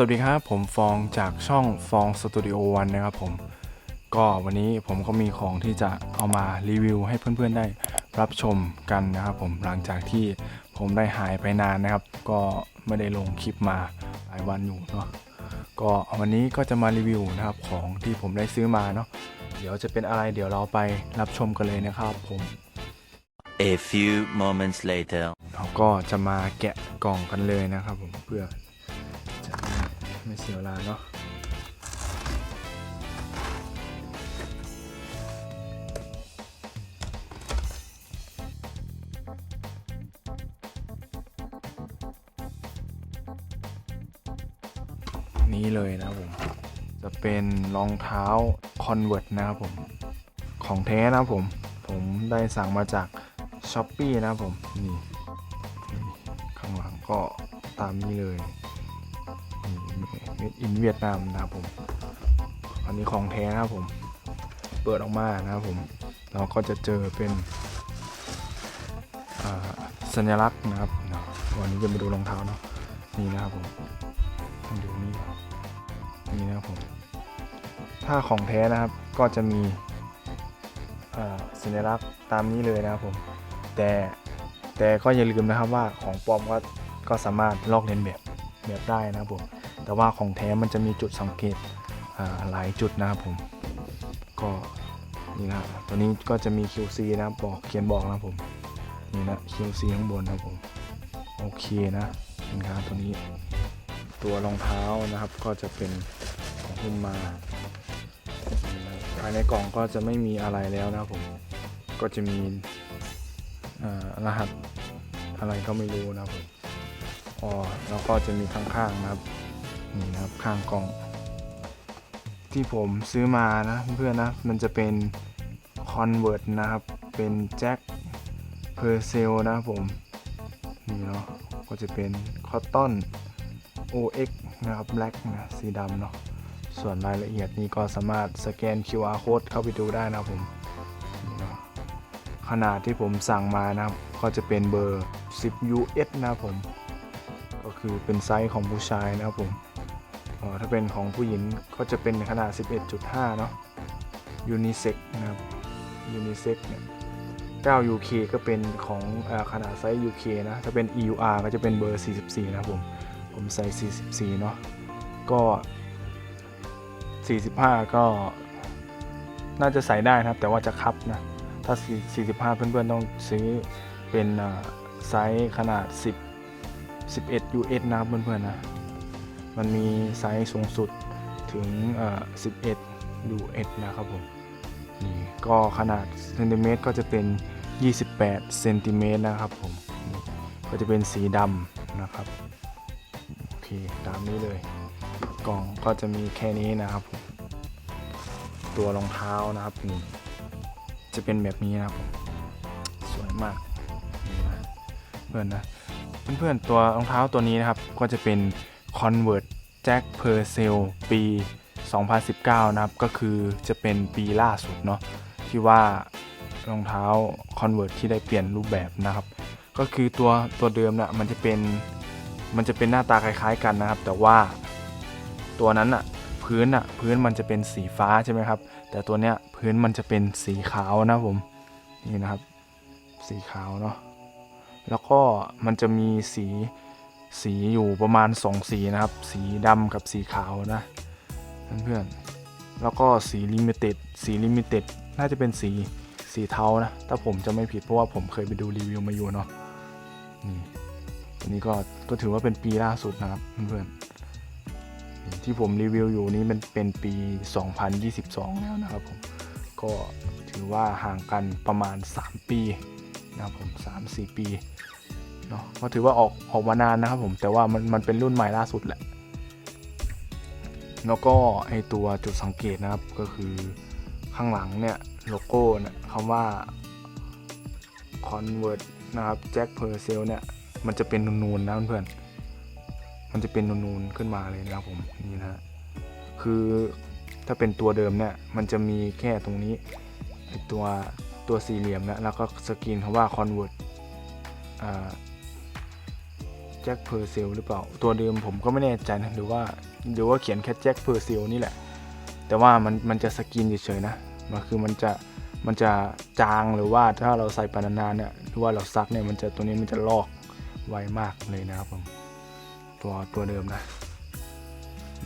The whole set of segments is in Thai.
สวัสดีครับ ผมฟองจากช่องฟองสตูดิโอวันนะครับผม ก็วันนี้ผมก็มีของที่จะเอามารีวิวให้เพื่อนๆได้รับชมกันนะครับผมหลังจากที่ผมได้หายไปนานนะครับ ก็ไม่ได้ลงคลิปมาหลายวันอยู่เนาะก็วันนี้ก็จะมารีวิวนะครับของที่ผมได้ซื้อมาเนาะเดี๋ยวจะเป็นอะไรเดี๋ยวเราไปรับชมกันเลยนะครับผม A few moments later. เราก็จะมาแกะกล่องกันเลยนะครับผมเพื่อจะ ไม่เสียเวลาเนาะนี่เลยนะครับผม จะเป็นรองเท้า Convert นะครับผม ของแท้นะครับผม ผมได้สั่งมาจาก s h อ p e e นะครับผม นี่ ข้างหลังก็ตามนี้เลย เมดอินเวียดนามนะครับผม อันนี้ของแท้นะครับผม เปิดออกมานะครับผม เราก็จะเจอเป็นสัญลักษณ์นะครับ วันนี้จะมาดูรองเท้าเนาะ นี่นะครับผมดูนี่นี่นะครับผม ถ้าของแท้นะครับก็จะมีสัญลักษณ์ตามนี้เลยนะครับผม แต่แต่ก็อย่าลืมนะครับว่าของปลอมก็ก็สามารถลอกเลียนแบบแบบได้นะครับผม แต่ว่าของแท้มันจะมีจุดสังเกตหลายจุดนะครับผมก็นี่นะตัวนี้ก็จะมี QC นะบอกเขียนบอกนะผมนี่นะ QC ข้างบนนะผมโอเคนะสินค้าตัวนี้ ตัวรองเท้านะครับก็จะเป็นของหุ้มมาภายในกล่องก็จะไม่มีอะไรแล้วนะผมก็จะมีรหัสอะไรก็ไม่รู้นะผมอ๋อแล้วก็จะมีข้างๆนะครับ นี่นะครับข้างกล่อง ที่ผมซื้อมานะเพื่อนๆนะมันจะเป็น Convert นะครับ เป็นแจ็คเพอร์เซลนะครับผม นี่เนาะก็จะเป็น Cotton OX นะครับ Black นะสีดำเนาะส่วนรายละเอียดนี้ก็สามารถสแกน QR code เข้าไปดูได้นะครับผมนี่เนาะขนาดที่ผมสั่งมานะครับ ก็จะเป็นเบอร์ 10 US นะครับผม ก็คือเป็นไซส์ของผู้ชายนะครับผม ถ้าเป็นของผู้หญิงก็จะเป็นขนาด 11.5 เนาะ Unisex นะครับ Unisex เนี่ย9 UK ก็เป็นของอขนาดไซส์ UK นะ ถ้าเป็น EUR ก็จะเป็นเบอร์ 44 นะผม ผมใส่ 44 เนาะ ก็ 45 ก็น่าจะใส่ได้นะครับ แต่ว่าจะคับนะ ถ้า 45 เพื่อนๆ ต้องซื้อเป็นไซส์ขนาด 10 11 US นะเพื่อนๆนะ มันมีไซส์สูงสุดถึงเอ่อ11 US นะครับผมนี่ก็ขนาดเซนติเมตรก็จะเป็น 28 เซนติเมตรนะครับผม ก็จะเป็นสีดำนะครับ โอเค ตามนี้เลย กล่องก็จะมีแค่นี้นะครับผม ตัวรองเท้านะครับนี่จะเป็นแบบนี้นะครับผมสวยมากนี่นะเพื่อนนะ เพื่อนๆตัวรองเท้าตัวนี้นะครับ ก็จะเป็น Convert Jack p u r c e l ปี 2019 นะครับ ก็คือจะเป็นปีล่าสุดเนาะที่ว่ารองเท้า Convert ที่ได้เปลี่ยนรูปแบบนะครับ ก็คือตัวตัวเดิมนะ่ะมันจะเป็นมันจะเป็นหน้าตาคล้ายๆกันนะครับ แต่ว่าตัวนั้นอะพื้นอะพื้นมันจะเป็นสีฟ้าใช่ไหมครับ แต่ตัวเนี้ยพื้นมันจะเป็นสีขาวนะผมนี่นะครับ สีขาวเนาะแล้วก็มันจะมีสี สีอยู่ประมาณสองสีนะครับ สีดำกับสีขาวนะเพื่อนๆแล้วก็สีลิมิเต็ดสีลิมิเต็ดน่าจะเป็นสีสีเทานะ ถ้าผมจะไม่ผิดเพราะว่าผมเคยไปดูรีวิวมาอยู่เนาะนี่อันนี้ก็ก็ถือว่าเป็นปีล่าสุดนะครับเพื่อนๆที่ผมรีวิวอยู่นี้มันเป็นปี 2022 แล้วนะครับผมก็ถือว่าห่างกันประมาณ 3 ปีนะครับผม3-4 ปี เนาะก็ถือว่าออกออกมานานนะครับผมแต่ว่ามันมันเป็นรุ่นใหม่ล่าสุดแหละ แล้วก็ไอตัวจุดสังเกตนะครับก็คือข้างหลังเนี่ยโลโก้เนี่ยคำว่า Convert นะครับแจ็คเพอร์เซลเนี่ยมันจะเป็นนูนๆนะเพื่อนๆมันจะเป็นนูนๆขึ้นมาเลยนะครับผมนี่นะคือถ้าเป็นตัวเดิมเนี่ยมันจะมีแค่ตรงนี้ไอตัวตัวสี่เหลี่ยมนะแล้วก็สกรีนคำว่า convert อ่า แจ็คเพอร์เซลหรือเปล่า ตัวเดิมผมก็ไม่แน่ใจนะหรือว่าหรือว่าเขียนแค่แจ็คเพอร์ซิลนี่แหละ แต่ว่ามันมันจะสกรีนเฉยๆนะมันคือมันจะมันจะจางหรือว่าถ้าเราใส่ไปนานๆเนี่ยหรือว่าเราซักเนี่ยมันจะตัวนี้มันจะลอกไวมากเลยนะครับผมตัวตัวเดิมนะ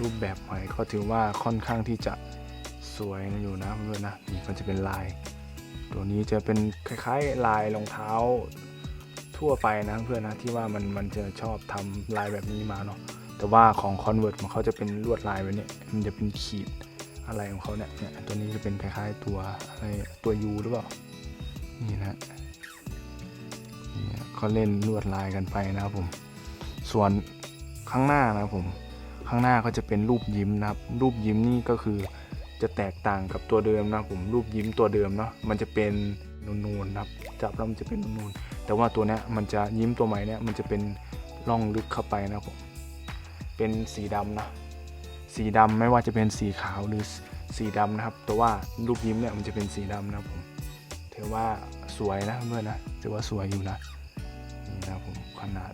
รูปแบบใหม่ก็ถือว่าค่อนข้างที่จะสวยอยู่นะเพื่อนนะนี่ก็จะเป็นลาย ตัวนี้จะเป็นคล้ายๆลายรองเท้า ทั่วไปนะเพื่อนนะที่ว่ามันมันจะชอบทำลายแบบนี้มาเนาะแต่ว่าของ Convert ของเขาจะเป็นลวดลายไว้เนี่ยมันจะเป็นขีดอะไรของเขาเนี่ยเนี่ยตัวนี้จะเป็นคล้ายๆตัวอะไรตัวยูหรือเปล่านี่นะนี่เขาเล่นลวดลายกันไปนะครับผมส่วนข้างหน้านะครับผมข้างหน้าก็จะเป็นรูปยิ้มนะครับ รูปยิ้มนี่ก็คือจะแตกต่างกับตัวเดิมนะผมรูปยิ้มตัวเดิมเนาะมันจะเป็นนูนๆนะครับจับแล้วมันจะเป็นนูนๆ แต่ว่าตัวนี้มันจะยิ้มตัวใหม่เนี้ยมันจะเป็นร่องลึกเข้าไปนะครับผมเป็นสีดำนะสีดำไม่ว่าจะเป็นสีขาวหรือสีดำนะครับ แต่ว่ารูปยิ้มเนี่ยมันจะเป็นสีดำนะครับผมถือว่าสวยนะเพื่อนนะถือว่าสวยอยู่นะนี่นะครับผมขนาด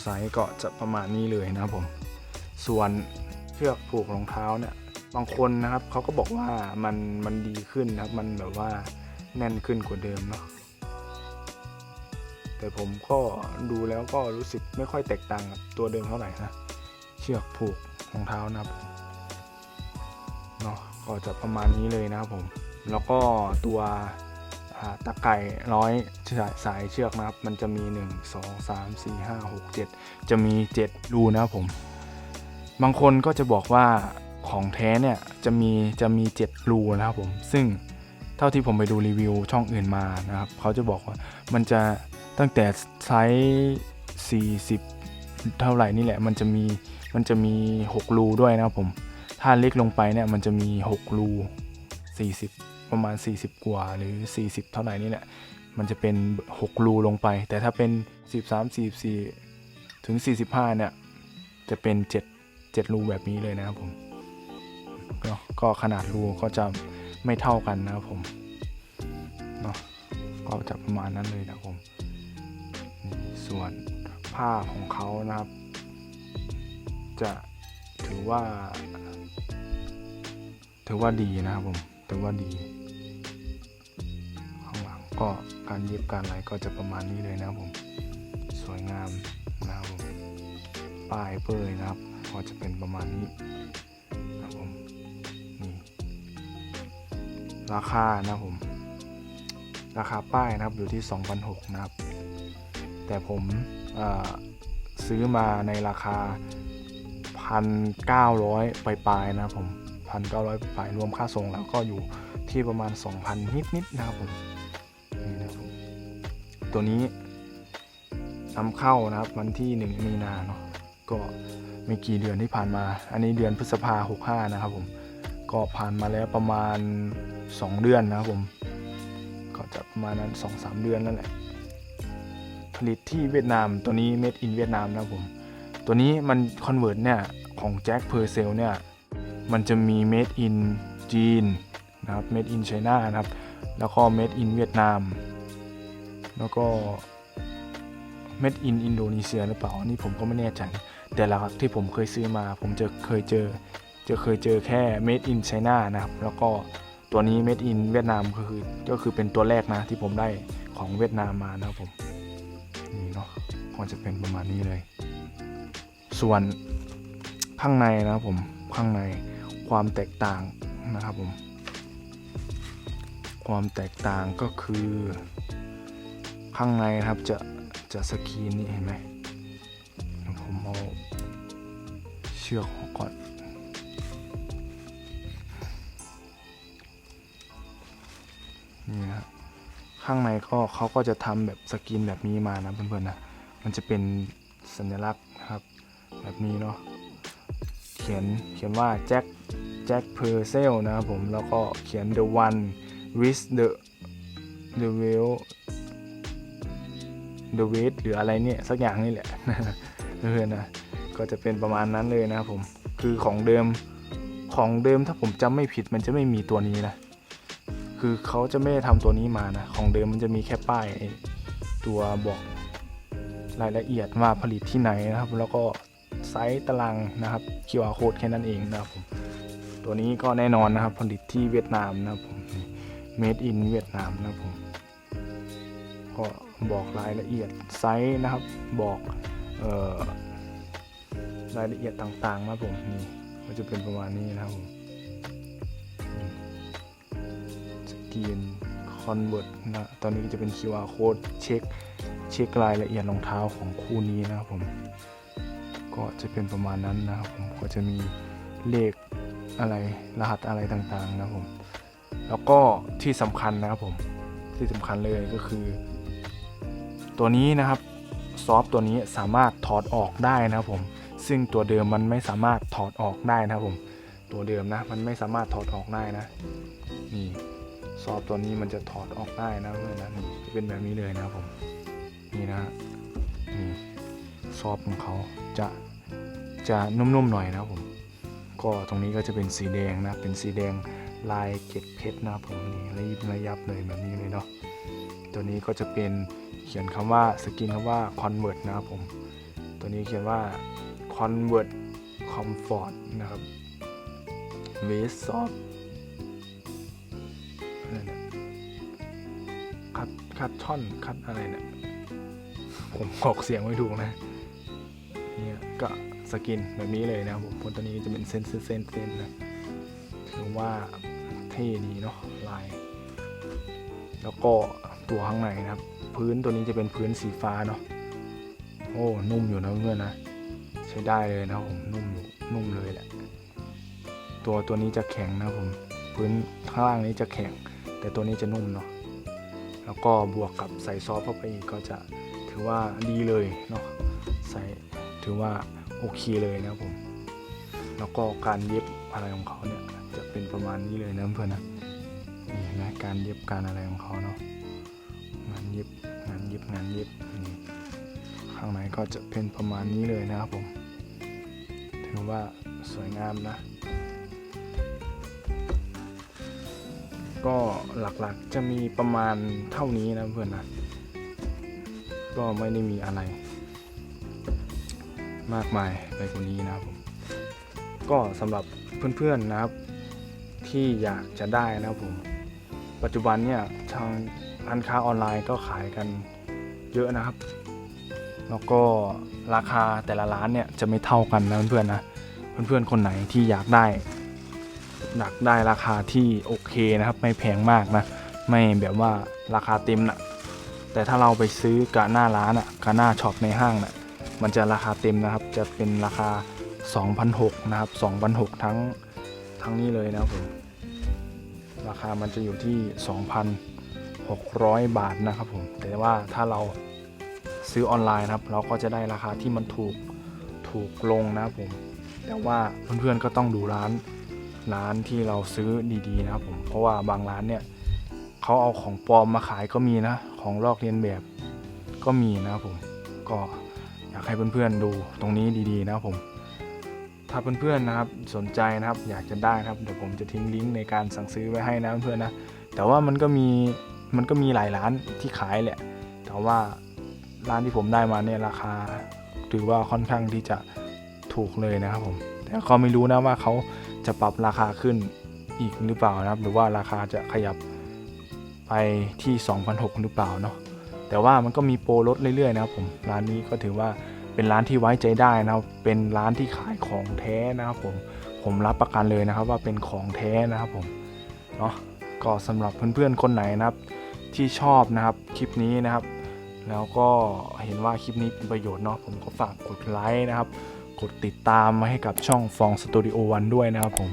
ไซส์ก็จะประมาณนี้เลยนะครับผม ส่วนเชือกผูกรองเท้าเนี่ยบางคนนะครับเขาก็บอกว่ามันมันดีขึ้นนะครับมันแบบว่า แน่นขึ้นกว่าเดิมเนาะแต่ผมก็ดูแล้วก็รู้สึกไม่ค่อยแตกต่างกับตัวเดิมเท่าไหร่นะเชือกผูกรองเท้านะครับเนาะก็จะประมาณนี้เลยนะครับผม แล้วก็ตัวตะไคร่ร้อยสายสายเชือกนะครับ มันจะมี 1 2 3 4 5 6 7 จะมี 7 รูนะครับผม บางคนก็จะบอกว่าของแท้เนี่ยจะมีจะมี 7 รูนะครับผม ซึ่ง เท่าที่ผมไปดูรีวิวช่องอื่นมานะครับเขาจะบอกว่ามันจะตั้งแต่ไซส์40 เท่าไหร่นี่แหละ มันจะมีมันจะมี 6 รูด้วยนะครับผม ถ้าเล็กลงไปเนี่ยมันจะมี 6 รู 40 ประมาณ 40 กว่าหรือ 40 เท่าไหร่นี่แหละ มันจะเป็น 6 รูลงไป แต่ถ้าเป็น 13 44 ถึง 45 เนี่ย จะเป็น 7 7 รูแบบนี้เลยนะครับผม ก็ก็ขนาดรูก็จะ ไม่เท่ากันนะครับผมเนาะก็จะประมาณนั้นเลยนะครับผมนี่ส่วนผ้าของเขานะครับ จะถือว่า ถือว่าดีนะครับผมถือว่าดี ข้างหลังก็การเย็บการอะไรก็จะประมาณนี้เลยนะครับผม สวยงามนะครับผมป้ายเปยนะครับ ก็จะเป็นประมาณนี้ ราคานะผม ราคาป้ายนะครับอยู่ที่2,006นะครับ แต่ผมซื้อมาในราคา 1,900 ปลายๆนะครับผม 1,900 ปลายรวมค่าส่งแล้วก็อยู่ที่ประมาณ 2,000 นิดๆนะครับผมนี่นะครับผม ตัวนี้นำเข้านะครับ วันที่1มีนาเนาะก็ไม่กี่เดือนที่ผ่านมา อันนี้เดือนพฤษภา65 นะครับผม ก็ผ่านมาแล้วประมาณ 2 เดือนนะครับผม ก็จะประมาณนั้น2-3 เดือนนั่นแหละ ผลิตที่เวียดนามตัวนี้ made in เวียดนามนะครับผม ตัวนี้มัน convert เนี่ย ของแจ็คเพอร์เซลเนี่ย มันจะมี made in จีนนะครับ made in China นะครับ แล้วก็ made in เวียดนาม แล้วก็ made in อินโดนีเซียหรือเปล่าอันนี่ผมก็ไม่แน่ใจ แต่ละที่ผมเคยซื้อมา ผมจะเคยเจอ จะเคยเจอแค่ made in China นะครับ แล้วก็ตัวนี้ made in เวียดนามก็คือก็คือเป็นตัวแรกนะที่ผมได้ของเวียดนามมานะครับผมนี่เนาะก็จะเป็นประมาณนี้เลย ส่วนข้างในนะครับผมข้างในความแตกต่างนะครับผม ความแตกต่างก็คือ ข้างในนะครับจะจะสกรีนนี่เห็นไหมผมเอาเชือกออกก่อน นี่นะครับข้างในก็เขาก็จะทำแบบสกรีนแบบนี้มานะเพื่อนๆนะมันจะเป็นสัญลักษณ์นะครับแบบนี้เนาะเขียนเขียนว่าแจ็คแจ็คเพอร์เซลนะครับผมแล้วก็เขียน the one with the the well the weight หรืออะไรเนี่ยสักอย่างนี่แหละเพื่อนๆนะก็จะเป็นประมาณนั้นเลยนะครับผมคือของเดิมของเดิมถ้าผมจำไม่ผิดมันจะไม่มีตัวนี้นะ คือเขาจะไม่ได้ทำตัวนี้มานะ ของเดิมมันจะมีแค่ป้ายตัวบอกรายละเอียดว่าผลิตที่ไหนนะครับ แล้วก็ไซส์ตารางนะครับ QR code แค่นั้นเองนะครับผมตัวนี้ก็แน่นอนนะครับ ผลิตที่เวียดนามนะครับผม made in เวียดนามนะครับผมก็บอกรายละเอียดไซส์นะครับ บอกออรายละเอียดต่างๆนะผมนี่ก็จะเป็นประมาณนี้นะครับผม กีนคอนเวิร์ตนะตอนนี้จะเป็น QR code เช็คเช็ครายละเอียดรองเท้าของคู่นี้นะครับผม ก็จะเป็นประมาณนั้นนะครับผมก็จะมีเลขอะไรรหัสอะไรต่างๆนะครับผม แล้วก็ที่สำคัญนะครับผมที่สำคัญเลยก็คือ ตัวนี้นะครับซอฟต์ตัวนี้สามารถถอดออกได้นะครับผม ซึ่งตัวเดิมมันไม่สามารถถอดออกได้นะครับผม ตัวเดิมนะมันไม่สามารถถอดออกได้นะนี่ ซอฟตัวนี้มันจะถอดออกได้นะเพื่อนนะนี่จะเป็นแบบนี้เลยนะผมนี่นะนี่ซอฟของเขาจะจะนุ่มๆหน่อยนะผม ก็ตรงนี้ก็จะเป็นสีแดงนะเป็นสีแดงลายเกล็ดเพชรนะผมนี่ระยิบระยับเลยแบบนี้เลยเนาะตัวนี้ก็จะเป็นเขียนคำว่าสกินคำว่า convert นะครับผม ตัวนี้เขียนว่า convert comfort นะครับ w a s t soft คัดช่อนคัดอะไรเนี่ยผมออกเสียงไม่ถูกนะเนี่ยก็สกินแบบนี้เลยนะครับผมบนตัวนี้จะเป็นเส้นเส้นเส้นเส้นนะถือว่าเท่ดีเนาะลาย แล้วก็ตัวข้างในนะครับ พื้นตัวนี้จะเป็นพื้นสีฟ้าเนาะโอ้นุ่มอยู่นะเพื่อนนะใช้ได้เลยนะผมนุ่มอยู่นุ่มเลยแหละ ตัวตัวนี้จะแข็งนะผมพื้นข้างล่างนี้จะแข็ง แต่ตัวนี้จะนุ่มเนาะ แล้วก็บวกกับใส่ซอสเข้าไปอีกก็จะถือว่าดีเลยเนาะใส่ถือว่าโอเคเลยนะครับผม แล้วก็การเย็บอะไรของเขาเนี่ยจะเป็นประมาณนี้เลยนะเพื่อนนะนี่นะการเย็บการอะไรของเขาเนาะงานเย็บงานเย็บงานเย็บนี่ข้างในก็จะเป็นประมาณนี้เลยนะครับผม ถือว่าสวยงามนะ ก็หลักๆจะมีประมาณเท่านี้นะเพื่อนนะก็ไม่ได้มีอะไร มากมายไปกว่านี้นะครับผมก็สำหรับเพื่อนๆนะครับที่อยากจะได้นะครับผม ปัจจุบันเนี่ยทางร้านค้าออนไลน์ก็ขายกันเยอะนะครับ แล้วก็ราคาแต่ละร้านเนี่ยจะไม่เท่ากันนะเพื่อนๆนะเพื่อนๆคนไหนที่อยากได้ อยากได้ราคาที่โอเคนะครับ ไม่แพงมากนะ ไม่แบบว่าราคาเต็มนะแต่ถ้าเราไปซื้อกะหน้าร้านอะกะหน้าช็อปในห้างนะมันจะราคาเต็มนะครับ จะเป็นราคา2,600นะครับ2,600ทั้งทั้งนี้เลยนะครับผมราคามันจะอยู่ที่ 2,600 บาทนะครับผม แต่ว่าถ้าเราซื้อออนไลน์นะครับ เราก็จะได้ราคาที่มันถูกถูกลงนะครับผม แต่ว่าเพื่อนๆก็ต้องดูร้าน ร้านที่เราซื้อดีๆนะครับผมเพราะว่าบางร้านเนี่ยเขาเอาของปลอมมาขายก็มีนะ ของลอกเลียนแบบก็มีนะครับผมก็อยากให้เพื่อนๆดูตรงนี้ดีๆนะครับผม ถ้าเพื่อนๆนะครับสนใจนะครับอยากจะได้นะครับเดี๋ยวผมจะทิ้งลิงก์ในการสั่งซื้อไว้ให้นะเพื่อนๆนะแต่ว่ามันก็มีมันก็มีหลายร้านที่ขายแหละ แต่ว่าร้านที่ผมได้มาเนี่ยราคา ถือว่าค่อนข้างที่จะถูกเลยนะครับผม แต่ก็ไม่รู้นะว่าเขา จะปรับราคาขึ้นอีกหรือเปล่านะครับ หรือว่าราคาจะขยับไปที่ 2,600 หรือเปล่าเนาะแต่ว่ามันก็มีโปรลดเรื่อยๆนะครับผมร้านนี้ก็ถือว่าเป็นร้านที่ไว้ใจได้นะครับ เป็นร้านที่ขายของแท้นะครับผมผมรับประกันเลยนะครับว่าเป็นของแท้นะครับผมเนาะก็สำหรับเพื่อนๆคนไหนนะครับ ที่ชอบนะครับคลิปนี้นะครับ แล้วก็เห็นว่าคลิปนี้เป็นประโยชน์เนาะผมก็ฝากกดไลค์นะครับ กดติดตามมาให้กับช่องฟองสตูดิโอวันด้วยนะครับผม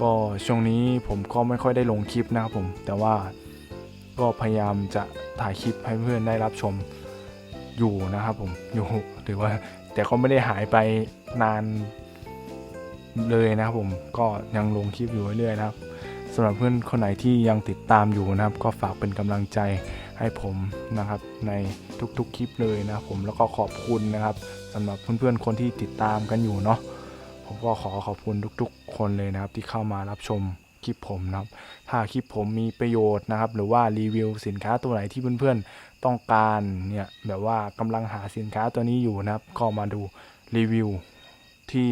ก็ช่วงนี้ผมก็ไม่ค่อยได้ลงคลิปนะครับผม แต่ว่าก็พยายามจะถ่ายคลิปให้เพื่อนได้รับชมอยู่นะครับผม อยู่ถือว่าแต่ก็ไม่ได้หายไปนานเลยนะครับผม ก็ยังลงคลิปอยู่เรื่อยๆนะครับสำหรับเพื่อนคนไหนที่ยังติดตามอยู่นะครับ ก็ฝากเป็นกำลังใจ ให้ผมนะครับในทุกๆคลิปเลยนะผมแล้วก็ขอบคุณนะครับสำหรับเพื่อนๆคนที่ติดตามกันอยู่เนาะผมก็ขอขอบคุณทุกๆ คนเลยนะครับที่เข้ามารับชมคลิปผมนะครับถ้าคลิปผมมีประโยชน์นะครับ หรือว่ารีวิวสินค้าตัวไหนที่เพื่อนๆต้องการเนี่ยแบบว่ากำลังหาสินค้าตัวนี้อยู่นะครับ ก็มาดูรีวิวที่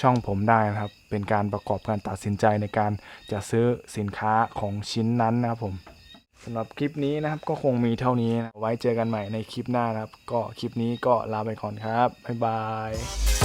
ช่องผมได้นะครับ เป็นการประกอบการตัดสินใจในการจะซื้อสินค้าของชิ้นนั้นนะครับผม สำหรับคลิปนี้นะครับก็คงมีเท่านี้นะไว้เจอกันใหม่ในคลิปหน้านะครับ ก็คลิปนี้ก็ลาไปก่อนครับบ๊ายบาย